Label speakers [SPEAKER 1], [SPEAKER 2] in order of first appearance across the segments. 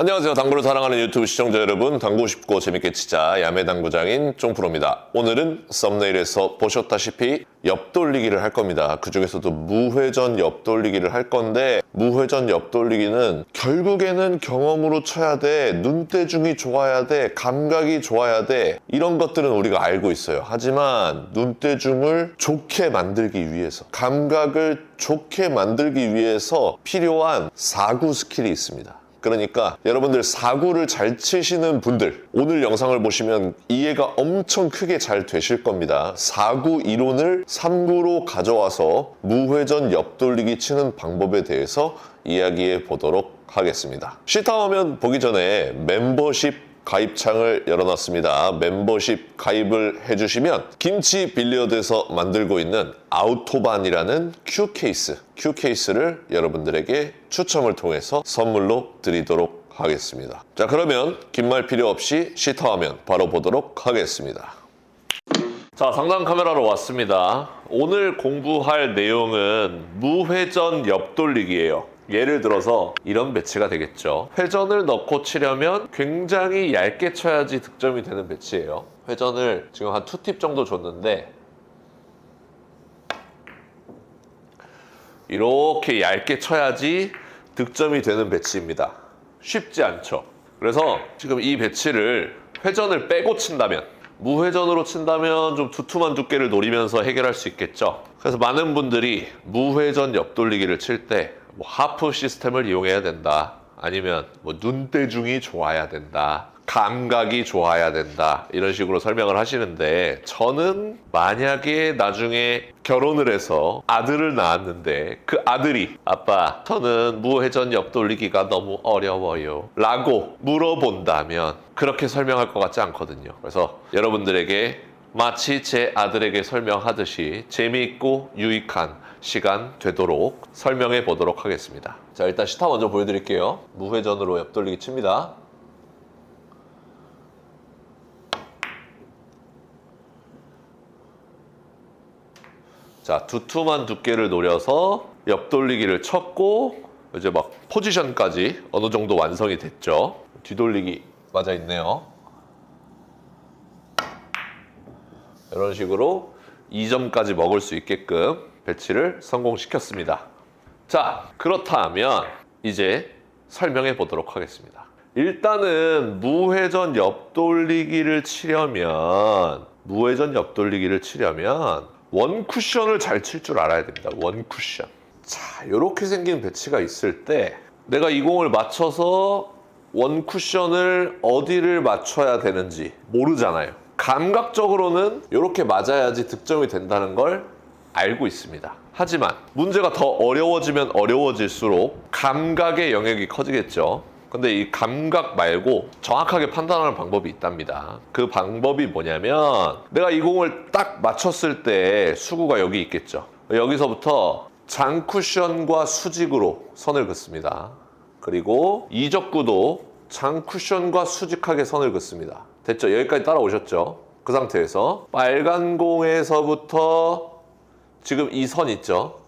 [SPEAKER 1] 안녕하세요. 당구를 사랑하는 유튜브 시청자 여러분. 당구 쉽고 재밌게 치자 야매 당구장인 쫑프로입니다. 오늘은 썸네일에서 보셨다시피 옆돌리기를 할 겁니다. 그 중에서도 무회전 옆돌리기를 할 건데 무회전 옆돌리기는 결국에는 경험으로 쳐야 돼. 눈대중이 좋아야 돼. 감각이 좋아야 돼. 이런 것들은 우리가 알고 있어요. 하지만 눈대중을 좋게 만들기 위해서 감각을 좋게 만들기 위해서 필요한 사구 스킬이 있습니다. 그러니까 여러분들 사구를 잘 치시는 분들 오늘 영상을 보시면 이해가 엄청 크게 잘 되실 겁니다. 사구 이론을 3구로 가져와서 무회전 옆돌리기 치는 방법에 대해서 이야기해 보도록 하겠습니다. 시타하면 보기 전에 멤버십 가입창을 열어놨습니다. 멤버십 가입을 해주시면 김치 빌리어드에서 만들고 있는 아우토반이라는 Q 케이스, Q 케이스를 여러분들에게 추첨을 통해서 선물로 드리도록 하겠습니다. 자, 그러면 긴 말 필요 없이 시타하면 바로 보도록 하겠습니다. 자, 상단 카메라로 왔습니다. 오늘 공부할 내용은 무회전 옆돌리기예요. 예를 들어서 이런 배치가 되겠죠. 회전을 넣고 치려면 굉장히 얇게 쳐야지 득점이 되는 배치예요. 회전을 지금 한 투팁 정도 줬는데 이렇게 얇게 쳐야지 득점이 되는 배치입니다. 쉽지 않죠. 그래서 지금 이 배치를 회전을 빼고 친다면 무회전으로 친다면 좀 두툼한 두께를 노리면서 해결할 수 있겠죠. 그래서 많은 분들이 무회전 옆돌리기를 칠 때 뭐 하프 시스템을 이용해야 된다. 아니면 뭐 눈대중이 좋아야 된다. 감각이 좋아야 된다. 이런 식으로 설명을 하시는데 저는 만약에 나중에 결혼을 해서 아들을 낳았는데 그 아들이 아빠 저는 무회전 옆돌리기가 너무 어려워요. 라고 물어본다면 그렇게 설명할 것 같지 않거든요. 그래서 여러분들에게 마치 제 아들에게 설명하듯이 재미있고 유익한 시간 되도록 설명해 보도록 하겠습니다. 자, 일단 시타 먼저 보여드릴게요. 무회전으로 옆돌리기 칩니다. 자, 두툼한 두께를 노려서 옆돌리기를 쳤고 이제 막 포지션까지 어느 정도 완성이 됐죠. 뒤돌리기 맞아 있네요. 이런 식으로 2점까지 먹을 수 있게끔 배치를 성공시켰습니다. 자, 그렇다면 이제 설명해 보도록 하겠습니다. 일단은 무회전 옆돌리기를 치려면 무회전 옆돌리기를 치려면 원 쿠션을 잘 칠 줄 알아야 됩니다. 원 쿠션. 자, 이렇게 생긴 배치가 있을 때 내가 이 공을 맞춰서 원 쿠션을 어디를 맞춰야 되는지 모르잖아요. 감각적으로는 이렇게 맞아야지 득점이 된다는 걸 알고 있습니다. 하지만 문제가 더 어려워지면 어려워질수록 감각의 영역이 커지겠죠. 근데 이 감각 말고 정확하게 판단하는 방법이 있답니다. 그 방법이 뭐냐면 내가 이 공을 딱 맞췄을 때 수구가 여기 있겠죠. 여기서부터 장쿠션과 수직으로 선을 긋습니다. 그리고 이적구도 장쿠션과 수직하게 선을 긋습니다. 됐죠? 여기까지 따라오셨죠? 그 상태에서 빨간 공에서부터 지금 이 선 있죠?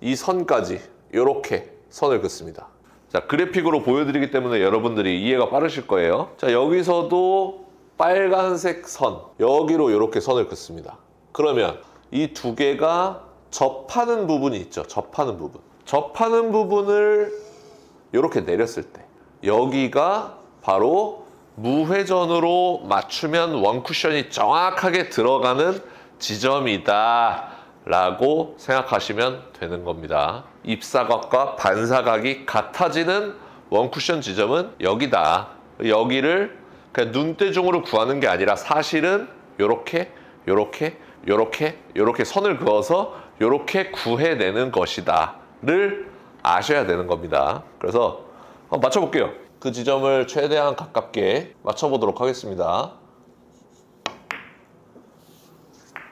[SPEAKER 1] 이 선까지 이렇게 선을 긋습니다. 자, 그래픽으로 보여드리기 때문에 여러분들이 이해가 빠르실 거예요. 자, 여기서도 빨간색 선, 여기로 이렇게 선을 긋습니다. 그러면 이 두 개가 접하는 부분이 있죠. 접하는 부분. 접하는 부분을 이렇게 내렸을 때, 여기가 바로 무회전으로 맞추면 원쿠션이 정확하게 들어가는 지점이다. 라고 생각하시면 되는 겁니다. 입사각과 반사각이 같아지는 원쿠션 지점은 여기다. 여기를 그냥 눈대중으로 구하는 게 아니라 사실은 요렇게, 요렇게, 요렇게, 요렇게 선을 그어서 요렇게 구해내는 것이다. 를 아셔야 되는 겁니다. 그래서 맞춰볼게요. 그 지점을 최대한 가깝게 맞춰보도록 하겠습니다.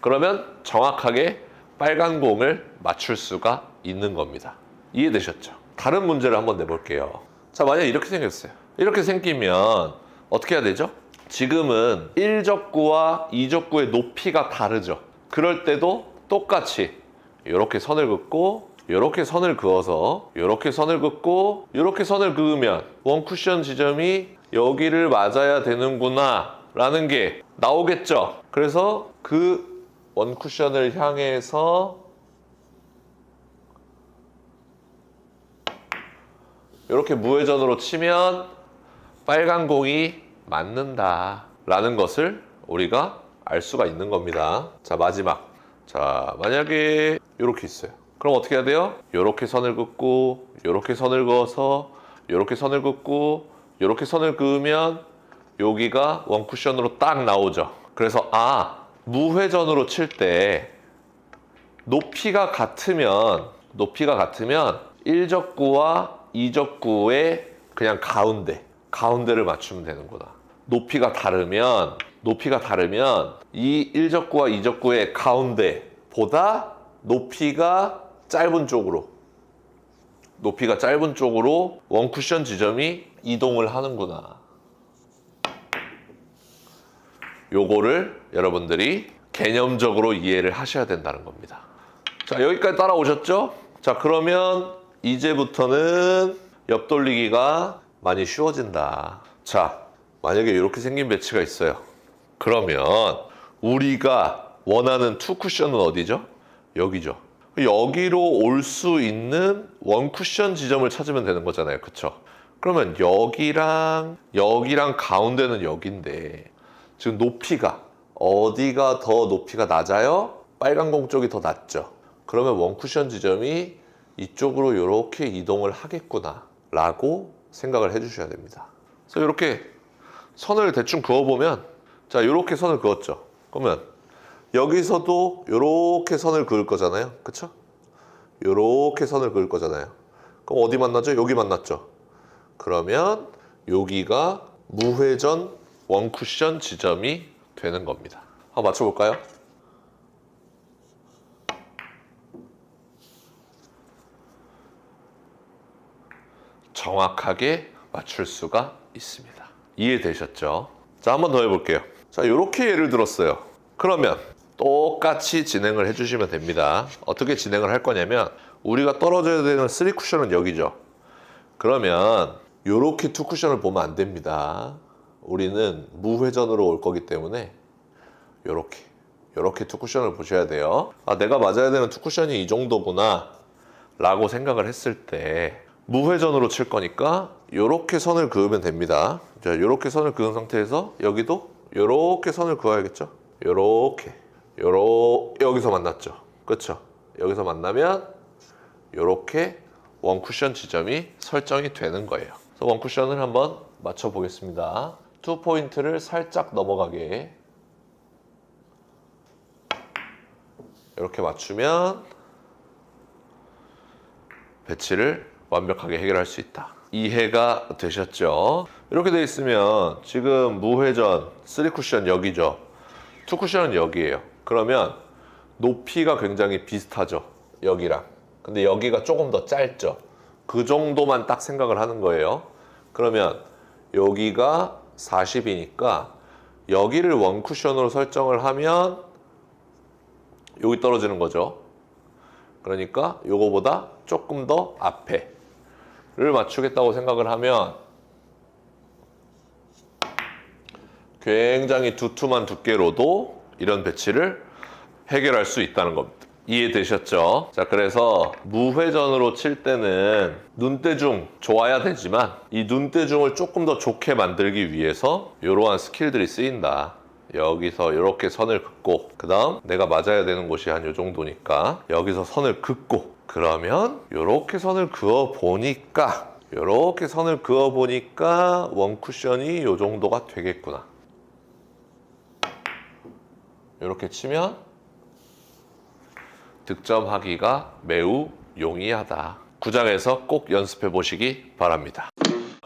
[SPEAKER 1] 그러면 정확하게 빨간 공을 맞출 수가 있는 겁니다. 이해되셨죠? 다른 문제를 한번 내볼게요. 자, 만약 이렇게 생겼어요. 이렇게 생기면 어떻게 해야 되죠? 지금은 1적구와 2적구의 높이가 다르죠. 그럴 때도 똑같이 이렇게 선을 긋고 이렇게 선을 그어서 이렇게 선을 긋고 이렇게 선을 그으면 원 쿠션 지점이 여기를 맞아야 되는구나 라는 게 나오겠죠. 그래서 그 원 쿠션을 향해서 이렇게 무회전으로 치면 빨간 공이 맞는다 라는 것을 우리가 알 수가 있는 겁니다. 자, 마지막. 자, 만약에 이렇게 있어요. 그럼 어떻게 해야 돼요? 이렇게 선을 긋고, 이렇게 선을 그어서, 이렇게 선을 긋고, 이렇게 선을 그으면 여기가 원쿠션으로 딱 나오죠. 그래서 아, 무회전으로 칠 때 높이가 같으면, 높이가 같으면 1적구와 2적구의 그냥 가운데, 가운데를 맞추면 되는구나. 높이가 다르면, 높이가 다르면 이 1적구와 2적구의 가운데보다 높이가 짧은 쪽으로, 높이가 짧은 쪽으로 원쿠션 지점이 이동을 하는구나. 요거를 여러분들이 개념적으로 이해를 하셔야 된다는 겁니다. 자, 여기까지 따라오셨죠? 자, 그러면 이제부터는 옆돌리기가 많이 쉬워진다. 자, 만약에 이렇게 생긴 배치가 있어요. 그러면 우리가 원하는 투 쿠션은 어디죠? 여기죠. 여기로 올 수 있는 원 쿠션 지점을 찾으면 되는 거잖아요. 그쵸? 그러면 여기랑 여기랑 가운데는 여기인데 지금 높이가 어디가 더 높이가 낮아요? 빨간 공 쪽이 더 낮죠. 그러면 원 쿠션 지점이 이쪽으로 이렇게 이동을 하겠구나 라고 생각을 해주셔야 됩니다. 그래서 이렇게 선을 대충 그어보면 자 이렇게 선을 그었죠. 그러면 여기서도 이렇게 선을 그을 거잖아요. 그쵸? 이렇게 선을 그을 거잖아요. 그럼 어디 만나죠? 여기 만났죠. 그러면 여기가 무회전 원쿠션 지점이 되는 겁니다. 한번 맞춰볼까요? 정확하게 맞출 수가 있습니다. 이해되셨죠? 자, 한번 더 해볼게요. 자, 이렇게 예를 들었어요. 그러면 똑같이 진행을 해주시면 됩니다. 어떻게 진행을 할 거냐면 우리가 떨어져야 되는 3 쿠션은 여기죠. 그러면 이렇게 투 쿠션을 보면 안 됩니다. 우리는 무회전으로 올 거기 때문에 이렇게 이렇게 투 쿠션을 보셔야 돼요. 아, 내가 맞아야 되는 투 쿠션이 이 정도구나 라고 생각을 했을 때 무회전으로 칠 거니까 이렇게 선을 그으면 됩니다. 자, 이렇게 선을 그은 상태에서 여기도 이렇게 선을 그어야겠죠. 이렇게 요러 여기서 만났죠. 그렇죠? 여기서 만나면 이렇게 원 쿠션 지점이 설정이 되는 거예요. 그래서 원 쿠션을 한번 맞춰 보겠습니다. 투 포인트를 살짝 넘어가게 이렇게 맞추면 배치를 완벽하게 해결할 수 있다. 이해가 되셨죠? 이렇게 돼 있으면 지금 무회전 3 쿠션 여기죠. 2 쿠션은 여기에요. 그러면 높이가 굉장히 비슷하죠. 여기랑. 근데 여기가 조금 더 짧죠. 그 정도만 딱 생각을 하는 거예요. 그러면 여기가 40이니까 여기를 원 쿠션으로 설정을 하면 여기 떨어지는 거죠. 그러니까 요거보다 조금 더 앞에를 맞추겠다고 생각을 하면 굉장히 두툼한 두께로도 이런 배치를 해결할 수 있다는 겁니다. 이해되셨죠? 자, 그래서 무회전으로 칠 때는 눈대중 좋아야 되지만 이 눈대중을 조금 더 좋게 만들기 위해서 이러한 스킬들이 쓰인다. 여기서 이렇게 선을 긋고 그 다음 내가 맞아야 되는 곳이 한이 정도니까 여기서 선을 긋고 그러면 이렇게 선을 그어 보니까 이렇게 선을 그어 보니까 원 쿠션이 이 정도가 되겠구나 이렇게 치면 득점하기가 매우 용이하다. 구장에서 꼭 연습해 보시기 바랍니다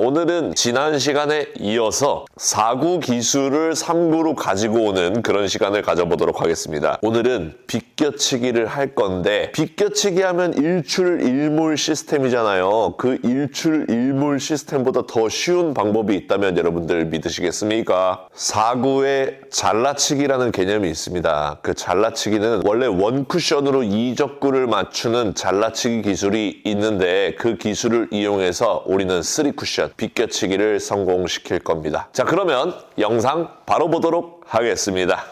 [SPEAKER 1] 오늘은 지난 시간에 이어서 4구 기술을 3구로 가지고 오는 그런 시간을 가져보도록 하겠습니다. 오늘은 비껴치기를 할 건데 비껴치기 하면 일출일몰 시스템이잖아요. 그 일출일몰 시스템보다 더 쉬운 방법이 있다면 여러분들 믿으시겠습니까? 4구에 잘라치기라는 개념이 있습니다. 그 잘라치기는 원래 원쿠션으로 이적구를 맞추는 잘라치기 기술이 있는데 그 기술을 이용해서 우리는 3쿠션 비껴치기를 성공시킬 겁니다. 자 그러면 영상 바로 보도록 하겠습니다.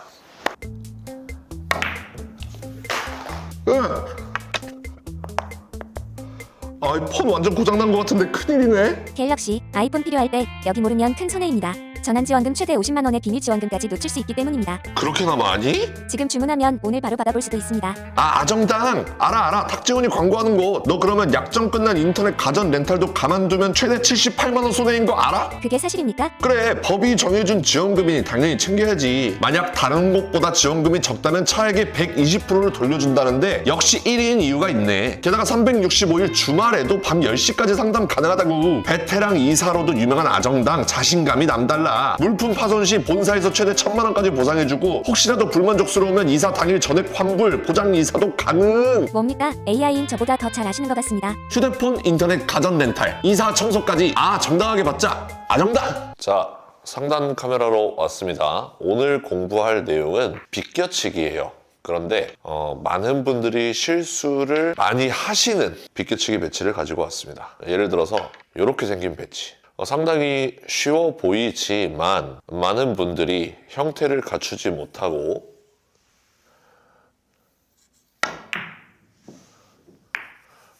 [SPEAKER 2] 아이 폰 완전 고장난 것 같은데 큰일이네.
[SPEAKER 3] 갤럭시, 아이폰 필요할 때 여기 모르면 큰 손해입니다. 전환지원금 최대 50만 원의 비밀 지원금까지 놓칠 수 있기 때문입니다.
[SPEAKER 2] 그렇게나 많이?
[SPEAKER 3] 지금 주문하면 오늘 바로 받아볼 수도 있습니다.
[SPEAKER 2] 아 아정당 알아 알아 탁재훈이 광고하는 거. 너 그러면 약정 끝난 인터넷 가전 렌탈도 가만두면 최대 78만 원 손해인 거 알아?
[SPEAKER 3] 그게 사실입니까?
[SPEAKER 2] 그래 법이 정해준 지원금이니 당연히 챙겨야지. 만약 다른 곳보다 지원금이 적다면 차액의 120%를 돌려준다는데 역시 1위인 이유가 있네. 게다가 365일 주말에도 밤 10시까지 상담 가능하다고. 베테랑 이사로도 유명한 아정당 자신감이 남달라. 물품 파손 시 본사에서 최대 1000만 원까지 보상해주고 혹시라도 불만족스러우면 이사 당일 전액 환불 보장 이사도 가능.
[SPEAKER 3] 뭡니까? AI인 저보다 더 잘 아시는 것 같습니다.
[SPEAKER 2] 휴대폰, 인터넷, 가전 렌탈, 이사 청소까지 아 정당하게 받자. 아정당.
[SPEAKER 1] 자 상단 카메라로 왔습니다. 오늘 공부할 내용은 비껴치기예요. 그런데 어, 많은 분들이 실수를 많이 하시는 비껴치기 배치를 가지고 왔습니다. 예를 들어서 이렇게 생긴 배치. 어, 상당히 쉬워 보이지만 많은 분들이 형태를 갖추지 못하고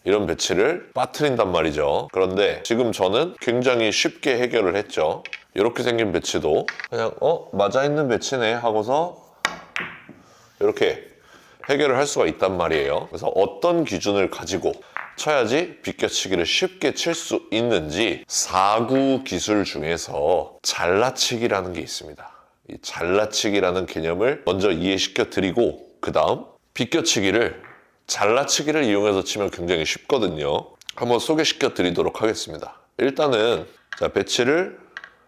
[SPEAKER 1] 이런 배치를 빠뜨린단 말이죠. 그런데 지금 저는 굉장히 쉽게 해결을 했죠. 이렇게 생긴 배치도 그냥 어 맞아 있는 배치네 하고서 이렇게 해결을 할 수가 있단 말이에요. 그래서 어떤 기준을 가지고 쳐야지 비껴치기를 쉽게 칠 수 있는지 4구 기술 중에서 잘라치기라는 게 있습니다. 이 잘라치기라는 개념을 먼저 이해시켜 드리고 그 다음 비껴치기를 잘라치기를 이용해서 치면 굉장히 쉽거든요. 한번 소개시켜 드리도록 하겠습니다. 일단은 자 배치를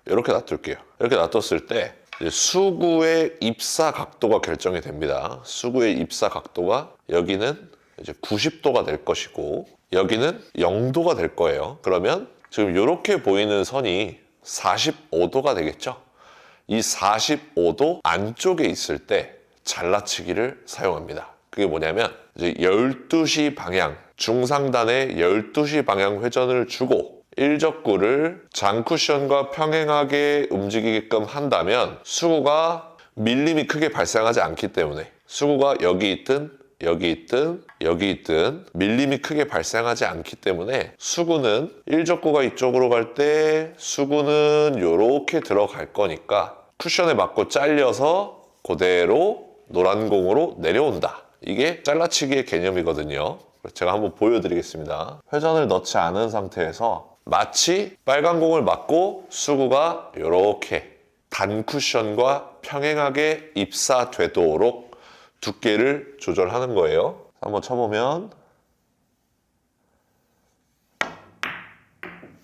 [SPEAKER 1] 이렇게 놔둘게요. 이렇게 놔뒀을 때 수구의 입사 각도가 결정이 됩니다. 수구의 입사 각도가 여기는 이제 90도가 될 것이고 여기는 0도가 될 거예요. 그러면 지금 이렇게 보이는 선이 45도가 되겠죠. 이 45도 안쪽에 있을 때 잘라치기를 사용합니다. 그게 뭐냐면 이제 12시 방향 중상단에 12시 방향 회전을 주고 일적구를 장쿠션과 평행하게 움직이게끔 한다면 수구가 밀림이 크게 발생하지 않기 때문에 수구가 여기 있든 여기 있든 여기 있든 밀림이 크게 발생하지 않기 때문에 수구는 일적구가 이쪽으로 갈 때 수구는 이렇게 들어갈 거니까 쿠션에 맞고 잘려서 그대로 노란 공으로 내려온다. 이게 잘라치기의 개념이거든요. 제가 한번 보여드리겠습니다. 회전을 넣지 않은 상태에서 마치 빨간 공을 맞고 수구가 이렇게 단 쿠션과 평행하게 입사되도록 두께를 조절하는 거예요. 한번 쳐보면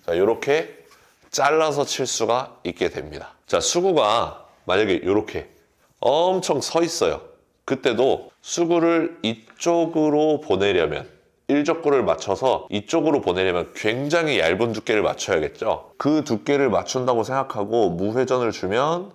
[SPEAKER 1] 자 이렇게 잘라서 칠 수가 있게 됩니다. 자 수구가 만약에 이렇게 엄청 서 있어요. 그때도 수구를 이쪽으로 보내려면 일적구를 맞춰서 이쪽으로 보내려면 굉장히 얇은 두께를 맞춰야겠죠. 그 두께를 맞춘다고 생각하고 무회전을 주면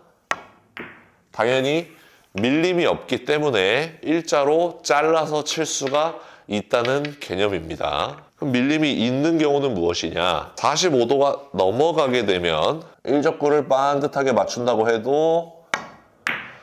[SPEAKER 1] 당연히 밀림이 없기 때문에 일자로 잘라서 칠 수가 있다는 개념입니다. 그럼 밀림이 있는 경우는 무엇이냐? 45도가 넘어가게 되면 일적구를 반듯하게 맞춘다고 해도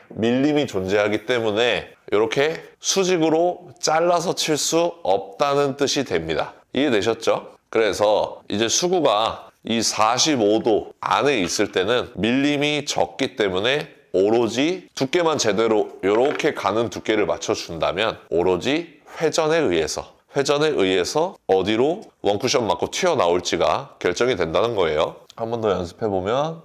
[SPEAKER 1] 밀림이 존재하기 때문에 이렇게 수직으로 잘라서 칠 수 없다는 뜻이 됩니다. 이해되셨죠? 그래서 이제 수구가 이 45도 안에 있을 때는 밀림이 적기 때문에 오로지 두께만 제대로 이렇게 가는 두께를 맞춰준다면 오로지 회전에 의해서 회전에 의해서 어디로 원쿠션 맞고 튀어나올지가 결정이 된다는 거예요. 한 번 더 연습해 보면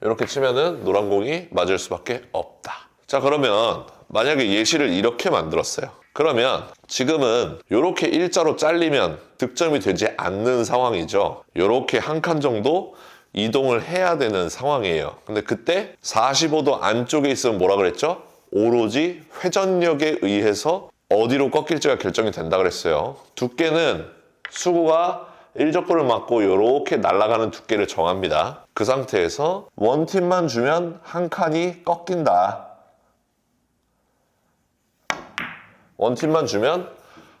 [SPEAKER 1] 이렇게 치면은 노란 공이 맞을 수밖에 없다. 자 그러면 만약에 예시를 이렇게 만들었어요. 그러면 지금은 이렇게 일자로 잘리면 득점이 되지 않는 상황이죠. 이렇게 한 칸 정도 이동을 해야 되는 상황이에요. 근데 그때 45도 안쪽에 있으면 뭐라 그랬죠? 오로지 회전력에 의해서 어디로 꺾일지가 결정이 된다 그랬어요. 두께는 수구가 일적구를 맞고 이렇게 날아가는 두께를 정합니다. 그 상태에서 원팁만 주면 한 칸이 꺾인다. 원팁만 주면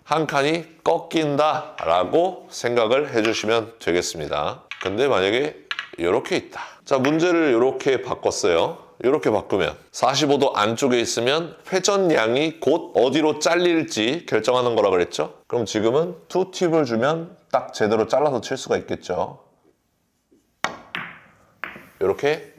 [SPEAKER 1] 한 칸이 꺾인다 라고 생각을 해주시면 되겠습니다. 근데 만약에 이렇게 있다. 자, 문제를 이렇게 바꿨어요. 이렇게 바꾸면 45도 안쪽에 있으면 회전량이 곧 어디로 잘릴지 결정하는 거라 그랬죠? 그럼 지금은 투 팁을 주면 딱 제대로 잘라서 칠 수가 있겠죠. 이렇게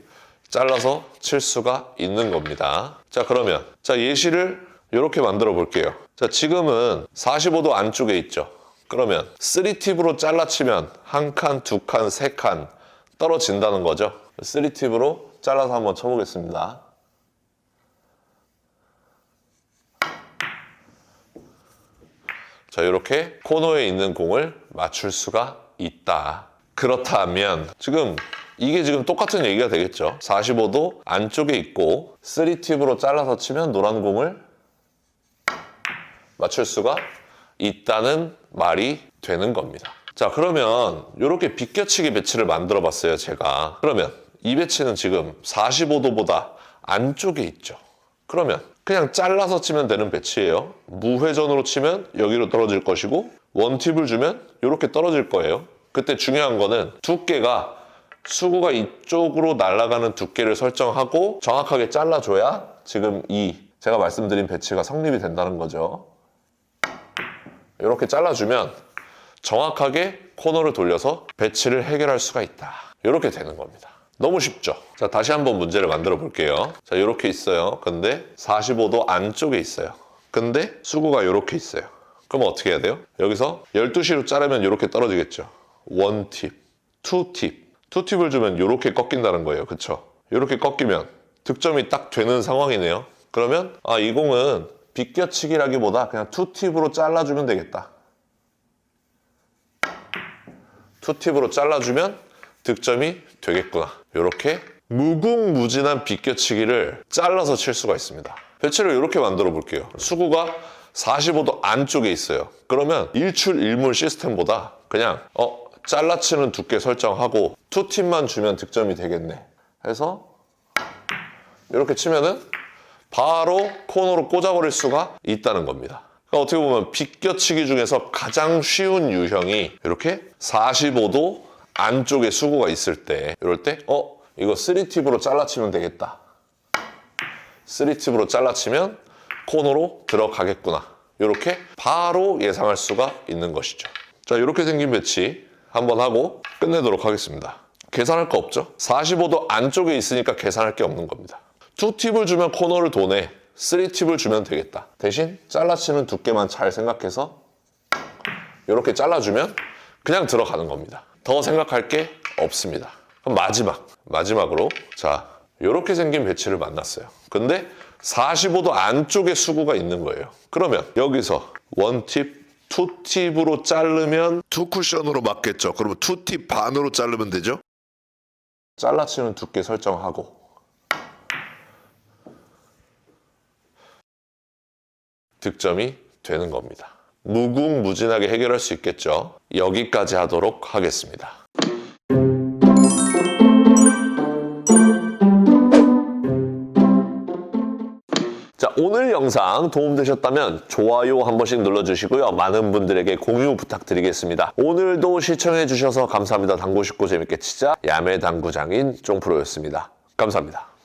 [SPEAKER 1] 잘라서 칠 수가 있는 겁니다. 자, 그러면 자, 예시를 이렇게 만들어 볼게요. 자, 지금은 45도 안쪽에 있죠. 그러면 3팁으로 잘라치면 한 칸, 두 칸, 세 칸 떨어진다는 거죠. 3팁으로 잘라서 한번 쳐보겠습니다. 자, 이렇게 코너에 있는 공을 맞출 수가 있다. 그렇다면 지금 이게 지금 똑같은 얘기가 되겠죠. 45도 안쪽에 있고 3팁으로 잘라서 치면 노란 공을 맞출 수가 있다는 말이 되는 겁니다. 자, 그러면 이렇게 비껴치기 배치를 만들어 봤어요, 제가. 그러면 이 배치는 지금 45도보다 안쪽에 있죠. 그러면 그냥 잘라서 치면 되는 배치예요. 무회전으로 치면 여기로 떨어질 것이고 원팁을 주면 이렇게 떨어질 거예요. 그때 중요한 거는 두께가 수구가 이쪽으로 날아가는 두께를 설정하고 정확하게 잘라줘야 지금 이 제가 말씀드린 배치가 성립이 된다는 거죠. 이렇게 잘라주면 정확하게 코너를 돌려서 배치를 해결할 수가 있다. 이렇게 되는 겁니다. 너무 쉽죠? 자, 다시 한번 문제를 만들어 볼게요. 자, 이렇게 있어요. 근데 45도 안쪽에 있어요. 근데 수구가 이렇게 있어요. 그럼 어떻게 해야 돼요? 여기서 12시로 자르면 이렇게 떨어지겠죠. 원 팁, 투 팁. 투 팁을 주면 이렇게 꺾인다는 거예요. 그쵸? 이렇게 꺾이면 득점이 딱 되는 상황이네요. 그러면 아, 이 공은 비껴치기라기보다 그냥 투 팁으로 잘라주면 되겠다. 투팁으로 잘라주면 득점이 되겠구나. 이렇게 무궁무진한 비껴치기를 잘라서 칠 수가 있습니다. 배치를 이렇게 만들어 볼게요. 수구가 45도 안쪽에 있어요. 그러면 일출일물 시스템보다 그냥 어 잘라치는 두께 설정하고 투팁만 주면 득점이 되겠네. 해서 이렇게 치면은 바로 코너로 꽂아버릴 수가 있다는 겁니다. 그러니까 어떻게 보면 비껴치기 중에서 가장 쉬운 유형이 이렇게 45도 안쪽에 수구가 있을 때 이럴 때 어? 이거 3팁으로 잘라치면 되겠다. 3팁으로 잘라치면 코너로 들어가겠구나. 이렇게 바로 예상할 수가 있는 것이죠. 자, 이렇게 생긴 배치 한번 하고 끝내도록 하겠습니다. 계산할 거 없죠? 45도 안쪽에 있으니까 계산할 게 없는 겁니다. 2팁을 주면 코너를 도네. 3팁을 주면 되겠다. 대신 잘라치는 두께만 잘 생각해서 이렇게 잘라주면 그냥 들어가는 겁니다. 더 생각할 게 없습니다. 그럼 마지막, 마지막으로 자 이렇게 생긴 배치를 만났어요. 근데 45도 안쪽에 수구가 있는 거예요. 그러면 여기서 원팁, 투팁으로 자르면
[SPEAKER 2] 투 쿠션으로 맞겠죠. 그러면 투팁 반으로 자르면 되죠?
[SPEAKER 1] 잘라치는 두께 설정하고 득점이 되는 겁니다. 무궁무진하게 해결할 수 있겠죠. 여기까지 하도록 하겠습니다. 자, 오늘 영상 도움되셨다면 좋아요 한 번씩 눌러주시고요. 많은 분들에게 공유 부탁드리겠습니다. 오늘도 시청해주셔서 감사합니다. 당구 쉽고 재밌게 치자. 야매 당구장인 쫑프로였습니다. 감사합니다.